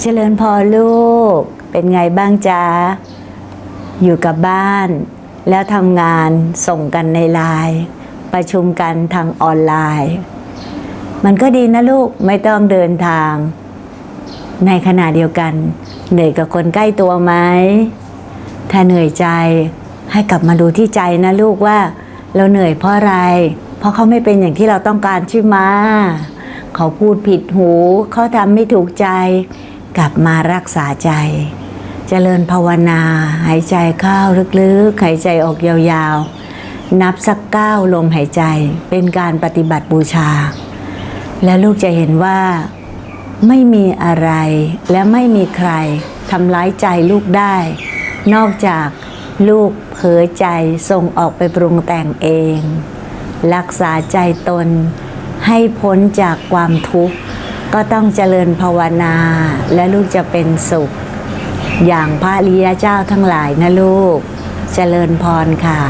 เจริญพรลูก เป็นไงบ้างจ๊ะ อยู่กับบ้าน แล้วทำงานส่งกันในไลน์ประชุมกันทางออนไลน์ มันก็ดีนะลูกไม่ต้องเดินทาง ในขณะเดียวกัน เหนื่อยกับคนใกล้ตัวไหมถ้าเหนื่อยใจให้กลับมาดูที่ใจนะลูกว่า เราเหนื่อยเพราะอะไร เพราะเขาไม่เป็นอย่างที่เราต้องการใช่ไหมเขาพูดผิดหู เขาทำไม่ถูกใจ กลับมารักษาใจเจริญภาวนา หายใจเข้าลึกๆ หายใจออกยาวๆ นับสักเก้าลมหายใจเป็นการปฏิบัติบูชา และลูกจะเห็นว่าไม่มีอะไรและไม่มีใครทำร้ายใจลูกได้ นอกจากลูกเผลอใจส่งออกไปปรุงแต่งเอง รักษาใจตนให้พ้นจากความทุกข์ ก็ต้องเจริญภาวนา และลูกจะเป็นสุข อย่างพระริยเจ้าทั้งหลายนะลูก เจริญพรค่ะ